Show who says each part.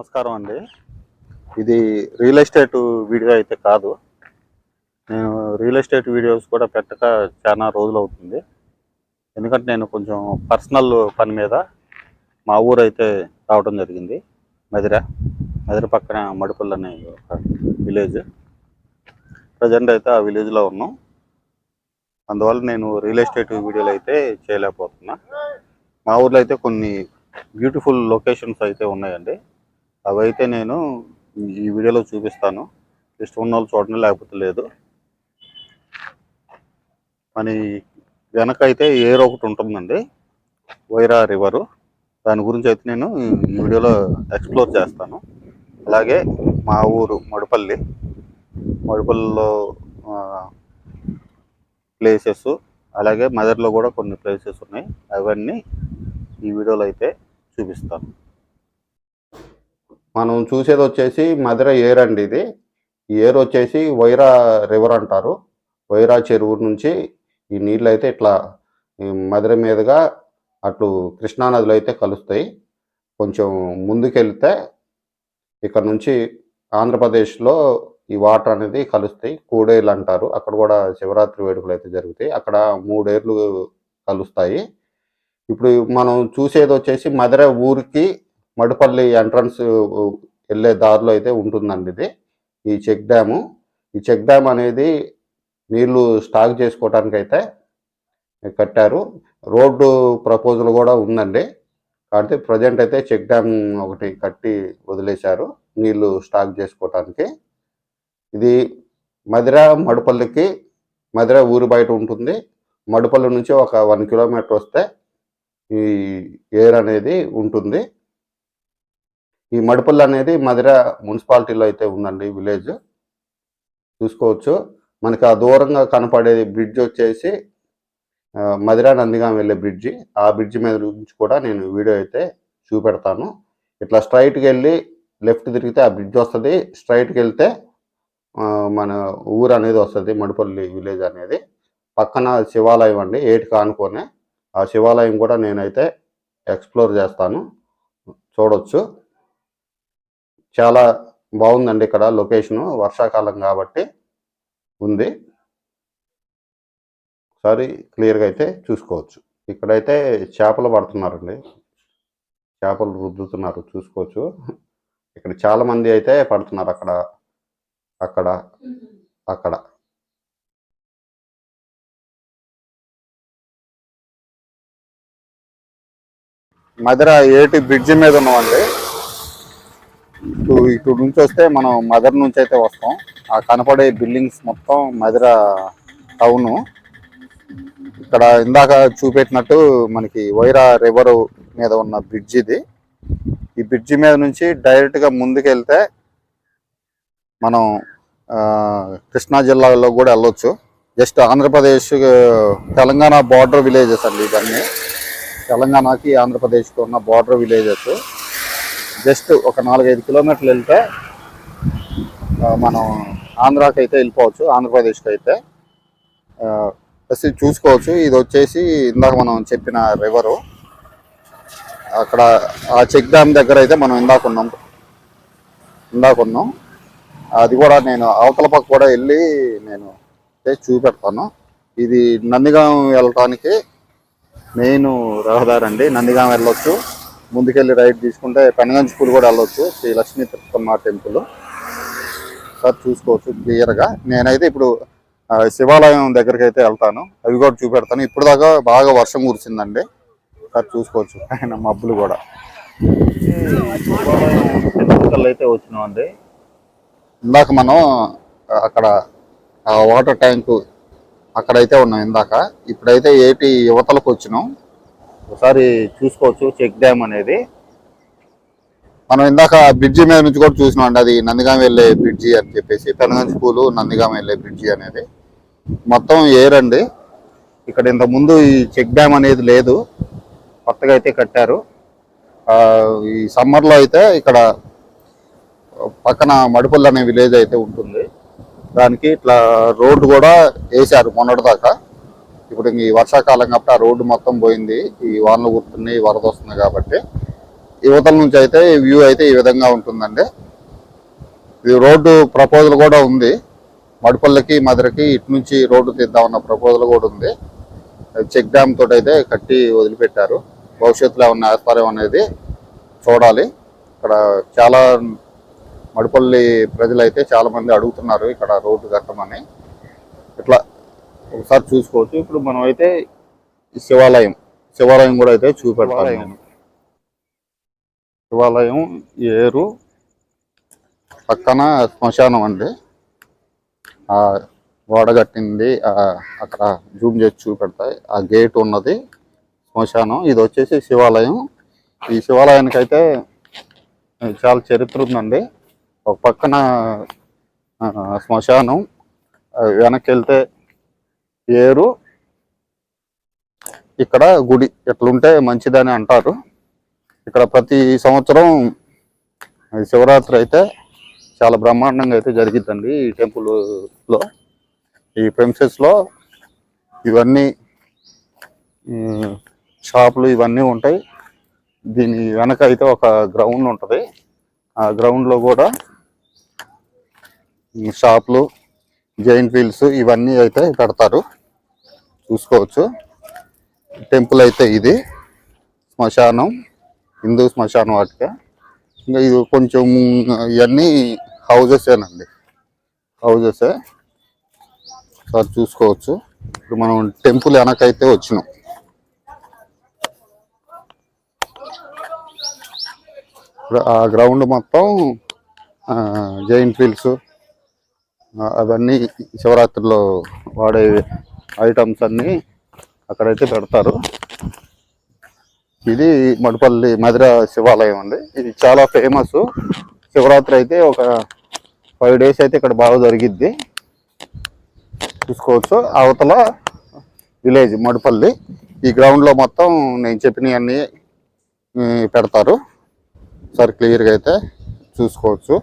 Speaker 1: నమస్కారం అండి. ఇది రియల్ ఎస్టేట్ వీడియో అయితే కాదు. నేను రియల్ ఎస్టేట్ వీడియోస్ కూడా పెట్టక చాలా రోజులు అవుతుంది. ఎందుకంటే నేను కొంచెం పర్సనల్ పని మీద మా ఊరు అయితే రావడం జరిగింది. మదిర మదిర పక్కన మడుపుల్ అనే ఒక విలేజ్. ప్రజెంట్ అయితే ఆ విలేజ్లో ఉన్నాం. అందువల్ల నేను రియల్ ఎస్టేట్ వీడియోలు అయితే చేయలేకపోతున్నా. మా ఊర్లో అయితే కొన్ని బ్యూటిఫుల్ లొకేషన్స్ అయితే ఉన్నాయండి. అవి అయితే నేను ఈ వీడియోలో చూపిస్తాను. ఇష్టం ఉన్న వాళ్ళు చూడండి లేకపోతే లేదు. అని వెనక అయితే ఏర్ ఒకటి ఉంటుందండి. వైరా రివరు. దాని గురించి అయితే నేను ఈ వీడియోలో ఎక్స్ప్లోర్ చేస్తాను. అలాగే మా ఊరు మడుపల్లి. మడుపల్లిలో ప్లేసెస్ అలాగే మదర్లో కూడా కొన్ని ప్లేసెస్ ఉన్నాయి. అవన్నీ ఈ వీడియోలో అయితే చూపిస్తాను. మనం చూసేది వచ్చేసి మధుర ఏర్ అండి ఇది. ఈ ఏర్ వచ్చేసి వైరా రివర్ అంటారు. వైరా చెరువు నుంచి ఈ నీళ్ళు అయితే ఇట్లా మధుర మీదుగా అటు కృష్ణానదిలో అయితే కలుస్తాయి. కొంచెం ముందుకెళ్తే ఇక్కడ నుంచి ఆంధ్రప్రదేశ్లో ఈ వాటర్ అనేది కలుస్తాయి. కూడేళ్ళు అంటారు. అక్కడ కూడా శివరాత్రి వేడుకలు అయితే జరుగుతాయి. అక్కడ మూడేళ్ళు కలుస్తాయి. ఇప్పుడు మనం చూసేది వచ్చేసి మధుర ఊరికి మడుపల్లి ఎంట్రన్స్ వెళ్ళే దారిలో అయితే ఉంటుందండి ఇది. ఈ చెక్ డ్యాము. ఈ చెక్ డ్యామ్ అనేది నీళ్ళు స్టాక్ చేసుకోవడానికి అయితే కట్టారు. రోడ్డు ప్రపోజల్ కూడా ఉందండి. కాబట్టి ప్రజెంట్ అయితే చెక్ డ్యామ్ ఒకటి కట్టి వదిలేశారు నీళ్ళు స్టాక్ చేసుకోవటానికి. ఇది మధిర మడుపల్లికి మధిర ఊరి బయట ఉంటుంది. మడుపల్లి నుంచి ఒక వన్ కిలోమీటర్ వస్తే ఈ ఎయిర్ అనేది ఉంటుంది. ఈ మడుపల్లి అనేది మధిర మున్సిపాలిటీలో అయితే ఉందండి విలేజ్. చూసుకోవచ్చు. మనకి ఆ దూరంగా కనపడే బ్రిడ్జ్ వచ్చేసి మధిర నందిగాం వెళ్ళే బ్రిడ్జి. ఆ బ్రిడ్జ్ మీద నుంచి కూడా నేను వీడియో అయితే చూపెడతాను. ఇట్లా స్ట్రైట్కి వెళ్ళి లెఫ్ట్ తిరిగితే ఆ బ్రిడ్జ్ వస్తుంది. స్ట్రైట్కి వెళ్తే మన ఊరు అనేది వస్తుంది మడుపల్లి విలేజ్ అనేది. పక్కన శివాలయం అండి ఏటికి కానుకొని. ఆ శివాలయం కూడా నేనైతే ఎక్స్ప్లోర్ చేస్తాను. చూడొచ్చు. చాలా బాగుందండి ఇక్కడ లొకేషను వర్షాకాలం కాబట్టి ఉంది. ఒకసారి క్లియర్గా అయితే చూసుకోవచ్చు. ఇక్కడైతే చేపలు పడుతున్నారండి. చేపలు రుద్దుతున్నారు చూసుకోవచ్చు. ఇక్కడ చాలా మంది అయితే పడుతున్నారు అక్కడ అక్కడ అక్కడ. మధుర ఏటి బ్రిడ్జి మీద ఉన్నామండి. ఇటు ఇటు నుంచి వస్తే మనం మదర్ నుంచి అయితే వస్తాం. ఆ కనపడే బిల్డింగ్స్ మొత్తం మధుర టౌన్. ఇక్కడ ఇందాక చూపెట్టినట్టు మనకి వైరా రివర్ మీద ఉన్న బ్రిడ్జ్ ఇది. ఈ బ్రిడ్జి మీద నుంచి డైరెక్ట్గా మనం ఆ, కృష్ణా జిల్లాలో కూడా వెళ్ళొచ్చు. Just Andhra Pradesh Telangana border villages అండి ఇవన్నీ. తెలంగాణకి ఆంధ్రప్రదేశ్కి ఉన్న బార్డర్ విలేజెస్. జస్ట్ ఒక నాలుగైదు కిలోమీటర్లు వెళ్తే మనం ఆంధ్రాకి అయితే వెళ్ళిపోవచ్చు ఆంధ్రప్రదేశ్కి అయితే. ఆ, చూసుకోవచ్చు. ఇది వచ్చేసి ఇందాక మనం చెప్పిన రివరు అక్కడ ఆ చెక్ డ్యామ్ దగ్గర అయితే మనం ఇందాక ఉన్నాం. ఇందాక ఉన్నాం. అది కూడా నేను అవతల పక్క కూడా వెళ్ళి నేను చూపెడతాను. ఇది నందిగాం వెళ్ళటానికి మెయిన్ రహదారి అండి. నందిగాం వెళ్ళొచ్చు. ముందుకెళ్ళి రైట్ తీసుకుంటే పెనగంచి పూలు కూడా వెళ్ళొచ్చు. శ్రీ లక్ష్మీ తిరుపతమ్మ టెంపుల్. సార్ చూసుకోవచ్చు క్లియర్గా నేనైతే ఇప్పుడు శివాలయం దగ్గరికి అయితే వెళ్తాను. అవి కూడా చూపెడతాను. ఇప్పుడు దాకా బాగా వర్షం కురిసిందండి. సార్ చూసుకోవచ్చు. ఆయన మబ్బులు కూడా. శివాలయం అయితే వచ్చినామండి. ఇందాక మనం అక్కడ వాటర్ ట్యాంకు అక్కడైతే ఉన్నాం ఇందాక. ఇప్పుడైతే ఏటి యువతలకు వచ్చినాం. ఒకసారి చూసుకోవచ్చు చెక్ డ్యామ్ అనేది. మనం ఇందాక బ్రిడ్జి మీద నుంచి కూడా చూసినాం అండి అది నందిగాం వెళ్ళే బ్రిడ్జి అని చెప్పేసి పెనగంచి పూలు నందిగాం వెళ్ళే బ్రిడ్జి అనేది. మొత్తం ఎయిర్ అండి. ఇక్కడ ఇంత ముందు ఈ చెక్ డ్యామ్ అనేది లేదు. కొత్తగా అయితే కట్టారు. ఈ సమ్మర్లో అయితే ఇక్కడ పక్కన మడుపల్లి అనే విలేజ్ అయితే ఉంటుంది. దానికి ఇట్లా రోడ్డు కూడా వేశారు మొన్నటి దాకా. ఇప్పుడు ఇంక ఈ వర్షాకాలం కాబట్టి ఆ రోడ్డు మొత్తం పోయింది. ఈ వానలు కుడుతున్నాయి వరద వస్తుంది కాబట్టి. యువతల నుంచి అయితే వ్యూ అయితే ఈ విధంగా ఉంటుందండి. ఇది రోడ్డు ప్రపోజల్ కూడా ఉంది. మడిపల్లకి మధురకి ఇటు నుంచి రోడ్డు తీద్దామన్న ప్రపోజల్ కూడా ఉంది. చెక్ డ్యామ్ తోటి అయితే కట్టి వదిలిపెట్టారు. భవిష్యత్తులో ఏమన్నా ఆస్పారం అనేది చూడాలి. ఇక్కడ చాలా మడిపల్లి ప్రజలు అయితే చాలామంది అడుగుతున్నారు ఇక్కడ రోడ్డు కట్టమని. ఇట్లా ఒకసారి చూసుకోవచ్చు. ఇప్పుడు మనం అయితే శివాలయం శివాలయం కూడా అయితే చూపెడతాం శివాలయం. ఏరు పక్కన శ్మశానం అండి. ఆ గోడ కట్టింది ఆ అక్కడ జూమ్ చేసి చూపెడతాయి. ఆ గేట్ ఉన్నది శ్మశానం. ఇది వచ్చేసి శివాలయం. ఈ శివాలయానికి అయితే చాలా చరిత్ర ఉందండి. ఒక పక్కన శ్మశానం. వెనక్కి వెళ్తే ఏరు. ఇక్కడ గుడి ఎట్లుంటే మంచిదని అంటారు. ఇక్కడ ప్రతి సంవత్సరం శివరాత్రి అయితే చాలా బ్రహ్మాండంగా అయితే జరిగిద్దండి ఈ టెంపుల్లో. ఈ ప్రెమిసెస్లో ఇవన్నీ షాపులు ఇవన్నీ ఉంటాయి. దీని వెనక అయితే ఒక గ్రౌండ్ ఉంటుంది. ఆ గ్రౌండ్లో కూడా ఈ షాపులు జైంట్ వీల్స్ ఇవన్నీ అయితే కడతారు. చూసుకోవచ్చు. టెంపుల్ అయితే ఇది. శ్మశానం. హిందూ శ్మశానం వాటిక ఇంకా ఇది కొంచెం ఇవన్నీ హౌజెసేనండి హౌజెసే సార్ చూసుకోవచ్చు. ఇప్పుడు మనం టెంపుల్ వెనకైతే వచ్చినాం. ఇప్పుడు ఆ గ్రౌండ్ మొత్తం జైంట్ వీల్స్ అవన్నీ శివరాత్రిలో వాడే ఐటమ్స్ అన్నీ అక్కడైతే పెడతారు. ఇది మడిపల్లి మధుర శివాలయం అండి. ఇది చాలా ఫేమస్ శివరాత్రి అయితే ఒక ఫైవ్ డేస్ అయితే ఇక్కడ బాగా జరిగిద్ది. చూసుకోవచ్చు అవతల విలేజ్ మడిపల్లి. ఈ గ్రౌండ్లో మొత్తం నేను చెప్పినవన్నీ పెడతారు. సార్ క్లియర్గా అయితే చూసుకోవచ్చు.